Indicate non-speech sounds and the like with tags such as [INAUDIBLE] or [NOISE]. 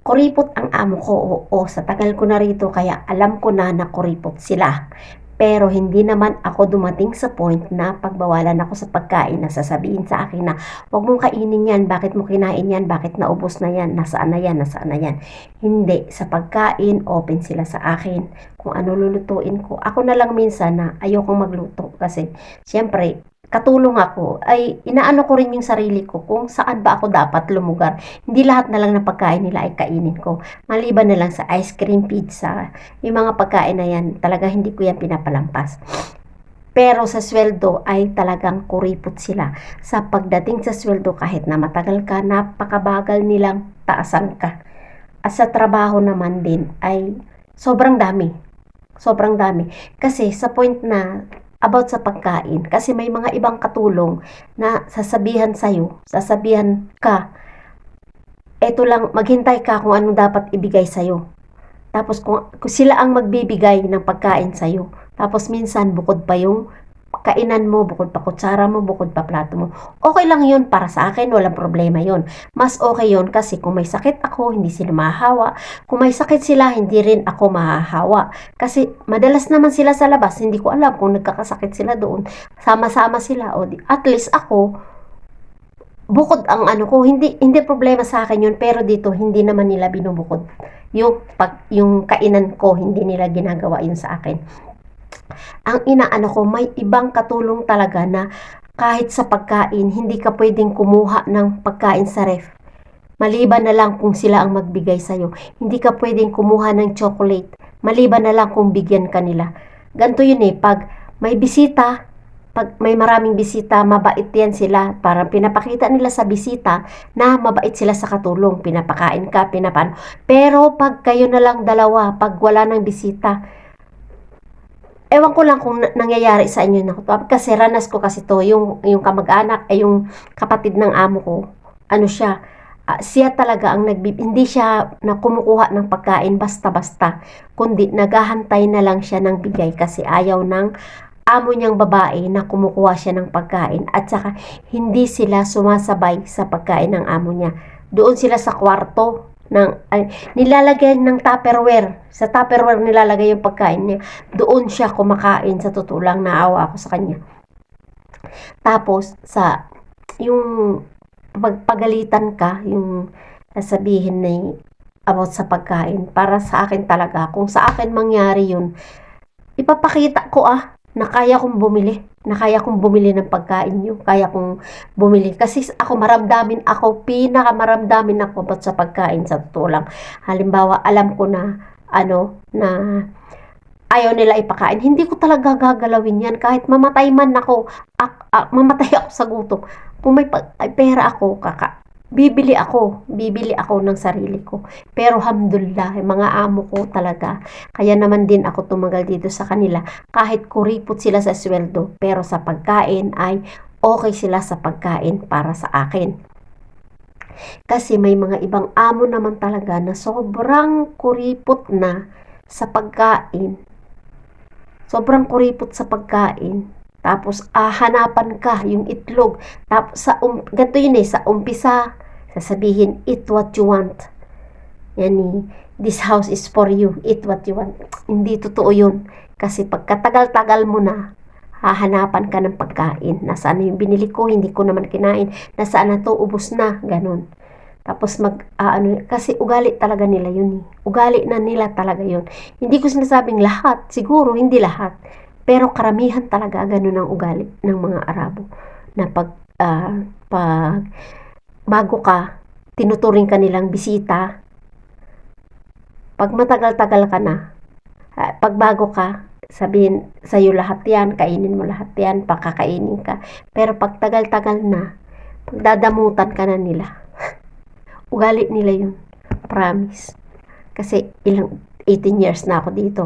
kuripot ang amo ko, oo, sa tagal ko na rito, kaya alam ko na na kuripot sila. Pero hindi naman ako dumating sa point na pagbawalan ako sa pagkain. Na sasabihin sa akin na huwag mong kainin yan, bakit mo kinain yan, bakit naubos na yan, nasaan na yan, nasaan na yan. Hindi, sa pagkain, open sila sa akin. Kung ano lulutuin ko. Ako na lang minsan na ayokong magluto kasi syempre katulong ako, ay inaano ko rin yung sarili ko kung saan ba ako dapat lumugar. Hindi lahat na lang ng pagkain nila ay kainin ko. Maliban na lang sa ice cream, pizza, yung mga pagkain na yan, talaga hindi ko yan pinapalampas. Pero sa sweldo ay talagang kuripot sila. Sa pagdating sa sweldo, kahit na matagal ka, napakabagal nilang taasan ka. At sa trabaho naman din ay sobrang dami. Sobrang dami. Kasi sa point na about sa pagkain. Kasi may mga ibang katulong na sasabihan sa'yo, sasabihan ka, eto lang, maghintay ka kung anong dapat ibigay sa'yo. Tapos kung, kung sila ang magbibigay ng pagkain sa'yo. Tapos minsan bukod pa yung kainan mo, bukod pa kutsara mo, bukod pa plato mo. Okay lang yun para sa akin, walang problema yun. Mas okay yun kasi kung may sakit ako, hindi sila mahahawa. Kung may sakit sila, hindi rin ako mahahawa. Kasi madalas naman sila sa labas, hindi ko alam kung nagkakasakit sila doon. Sama-sama sila. O at least ako, bukod ang ano ko, hindi hindi problema sa akin yun, pero dito hindi naman nila binubukod. Yung pag yung kainan ko, hindi nila ginagawa yun sa akin ang inaano ko, may ibang katulong talaga na kahit sa pagkain, hindi ka pwedeng kumuha ng pagkain sa ref. Maliban na lang kung sila ang magbigay sa'yo. Hindi ka pwedeng kumuha ng chocolate. Maliban na lang kung bigyan ka nila. Ganto yun eh, pag may bisita, pag may maraming bisita, mabait yan sila. Parang pinapakita nila sa bisita na mabait sila sa katulong. Pinapakain ka, pinapano. Pero pag kayo na lang dalawa, pag wala ng bisita, ewan ko lang kung nangyayari sa inyo na. Kasi ranas ko kasi to, yung, yung kamag-anak, ay yung kapatid ng amo ko. Ano siya, uh, siya talaga ang nagbib hindi siya na kumukuha ng pagkain basta-basta, kundi naghahantay na lang siya ng bigay kasi ayaw ng amo niyang babae na kumukuha siya ng pagkain at saka hindi sila sumasabay sa pagkain ng amo niya. Doon sila sa kwarto ng ay, nilalagay ng tupperware. Sa tupperware nilalagay yung pagkain niya. Doon siya kumakain sa tutulang naawa ako sa kanya. Tapos sa yung pagpagalitan ka, yung sasabihin na about sa pagkain, para sa akin talaga, kung sa akin mangyari yun, ipapakita ko ah, na kaya kong bumili na kaya kong bumili ng pagkain nyo, kaya kong bumili. Kasi ako maramdamin ako, pinaka maramdamin ako ba't sa pagkain sa totoo. Halimbawa, alam ko na, ano, na ayaw nila ipakain. Hindi ko talaga gagalawin yan. Kahit mamatay man ako, ak, ak, mamatay [LAUGHS] ako sa gutom. Kung may pera ako, kaka, bibili ako, bibili ako ng sarili ko. Pero alhamdulillah, mga amo ko talaga. Kaya naman din ako tumagal dito sa kanila. Kahit kuripot sila sa sweldo, pero sa pagkain ay okay sila sa pagkain para sa akin. Kasi may mga ibang amo naman talaga na sobrang kuripot na sa pagkain. Sobrang kuripot sa pagkain. Tapos, ah, ka yung itlog. Tapos, sa, um, ganito yun eh, sa umpisa, sasabihin, eat what you want. Yani, this house is for you, eat what you want. Hindi totoo yun. Kasi pagkatagal-tagal mo na, hahanapan ka ng pagkain. Nasaan na yung binili ko, hindi ko naman kinain. Nasaan na to, ubos na, ganun. Tapos mag, uh, ano, kasi ugali talaga nila yun eh. Ugali na nila talaga yun. Hindi ko sinasabing lahat, siguro hindi lahat. Pero karamihan talaga ganun ang ugali ng mga Arabo. Na pag, uh, pag bago ka, tinuturing ka nilang bisita. Pag matagal-tagal ka na, uh, pag bago ka, sabihin sa'yo lahat yan, kainin mo lahat yan, pakakainin ka. Pero pag tagal-tagal na, pagdadamutan ka na nila. [LAUGHS] Ugali nila yun. Promise. Kasi ilang 18 years na ako dito.